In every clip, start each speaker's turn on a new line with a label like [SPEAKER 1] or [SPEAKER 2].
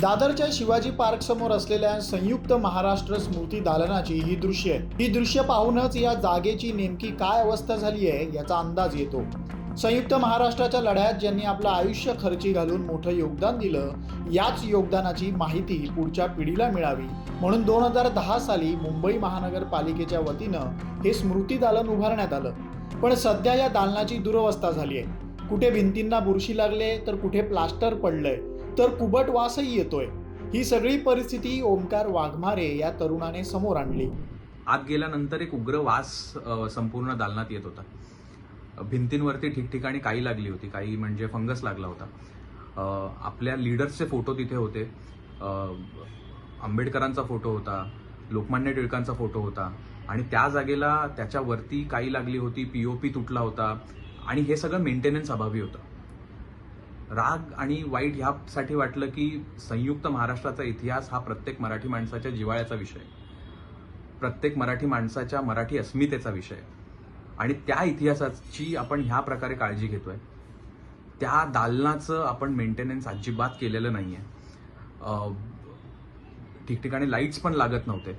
[SPEAKER 1] दादरच्या शिवाजी पार्क समोर असलेल्या संयुक्त महाराष्ट्र स्मृती दालनाची ही दृश्य आहेत ही दृश्य पाहूनच या जागेची नेमकी काय अवस्था झाली आहे याचा अंदाज येतो. संयुक्त महाराष्ट्राच्या लढ्यात ज्यांनी आपलं आयुष्य खर्ची घालून मोठं योगदान दिलं याच योगदानाची माहिती पुढच्या पिढीला मिळावी. म्हणून दोन हजार दहा साली मुंबई महानगरपालिकेच्या वतीनं हे स्मृती दालन उभारण्यात आलं. पण सध्या या दालनाची दुरवस्था झाली आहे. कुठे भिंतींना बुरशी लागले तर कुठे प्लास्टर पडलंय तर कुबट वासही येतोय. ही सगळी परिस्थिती ओमकार वाघमारे या तरुणाने समोर आणली.
[SPEAKER 2] आत गेल्यानंतर एक उग्र वास संपूर्ण दालनात येत होता. भिंतींवरती ठिकठिकाणी काही लागली होती. काही म्हणजे फंगस लागला होता. आपल्या लीडर्सचे फोटो तिथे होते. आंबेडकरांचा फोटो होता लोकमान्य टिळकांचा फोटो होता आणि त्या जागेला त्याच्यावरती काही लागली होती पीओपी तुटला होता आणि हे सगळं मेंटेनन्स अभावी होतं. राग आणि वाईट ह्यासाठी वाटलं की संयुक्त महाराष्ट्राचा इतिहास हा प्रत्येक मराठी माणसाच्या जिवाळ्याचा विषय. प्रत्येक मराठी माणसाच्या मराठी अस्मितेचा विषय. आणि त्या इतिहासाची आपण ह्या प्रकारे काळजी घेतोय. त्या दालनाचं आपण मेंटेनन्स अजिबात केलेलं नाही आहे ठिकठिकाणी लाईट्स पण लागत नव्हते.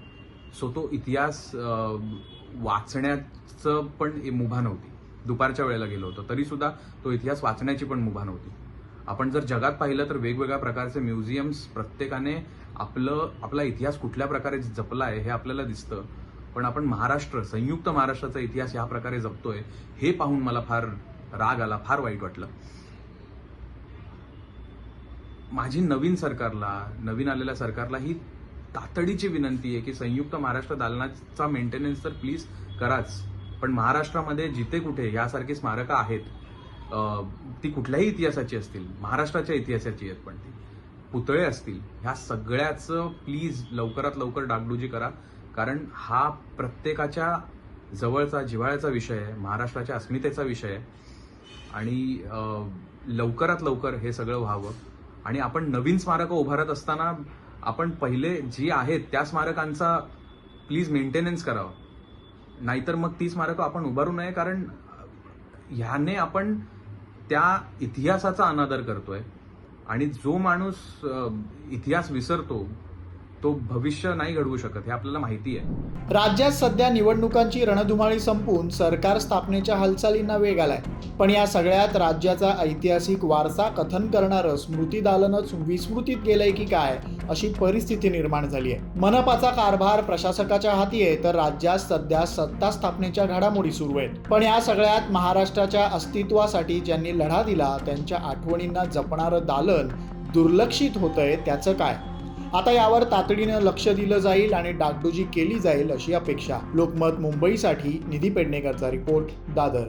[SPEAKER 2] सो तो इतिहास वाचण्याचं पण मुभा नव्हती. दुपारच्या वेळेला गेलो होतो. तरीसुद्धा तो इतिहास वाचण्याची पण मुभा नव्हती. आपण जर जगात पाहिलं तर वेगवेगळ्या प्रकारचे म्युझियम्स प्रत्येकाने आपलं आपला इतिहास कुठल्या प्रकारे जपला आहे हे आपल्याला दिसतं. पण आपण महाराष्ट्र संयुक्त महाराष्ट्राचा इतिहास ह्या प्रकारे जपतोय हे पाहून मला फार राग आला फार वाईट वाटलं. माझी नवीन सरकारला नवीन आलेल्या सरकारला ही तातडीची विनंती आहे की संयुक्त महाराष्ट्र दालनाचा मेंटेनन्स तर प्लीज कराच. पण महाराष्ट्रामध्ये जिथे कुठे यासारखी स्मारकं आहेत ती कुठल्याही इतिहासाची असतील महाराष्ट्राच्या इतिहासाची आहेत पण ती पुतळे असतील ह्या सगळ्याचं प्लीज लवकरात लवकर डागडुजी करा. कारण हा प्रत्येकाच्या जवळचा जिव्हाळ्याचा विषय आहे महाराष्ट्राच्या अस्मितेचा विषय आहे. आणि लवकरात लवकर हे सगळं व्हावं. आणि आपण नवीन स्मारकं उभारत असताना आपण पहिले जी आहेत त्या स्मारकांचा प्लीज मेंटेनन्स करावं. नाहीतर मग ती स्मारकं आपण उभारू नये कारण ह्याने आपण त्या इतिहासाचा अनादर करतोय आणि जो माणूस इतिहास विसरतो तो भविष्य नाही घडवू शकत हे आपल्याला माहिती आहे.
[SPEAKER 1] राज्यात सध्या निवडणुकांची रणधुमाळी संपून सरकार स्थापनेच्या हालचालींना वेग आलाय. पण या सगळ्यात राज्याचा ऐतिहासिक वारसा कथन करणारं स्मृती दालनच विस्मृतीत गेलंय की काय अशी परिस्थिती निर्माण झाली आहे मनपाचा कारभार प्रशासकाच्या हाती आहे तर राज्यात सध्या सत्ता स्थापनेच्या घडामोडी सुरू आहेत. पण या सगळ्यात महाराष्ट्राच्या अस्तित्वासाठी ज्यांनी लढा दिला त्यांच्या आठवणींना जपणारं दालन दुर्लक्षित होतंय त्याचं काय? आता यावर तातडीनं लक्ष दिलं जाईल आणि डागडुजी केली जाईल अशी अपेक्षा. लोकमत मुंबईसाठी निधी पेडणेकरचा रिपोर्ट दादर.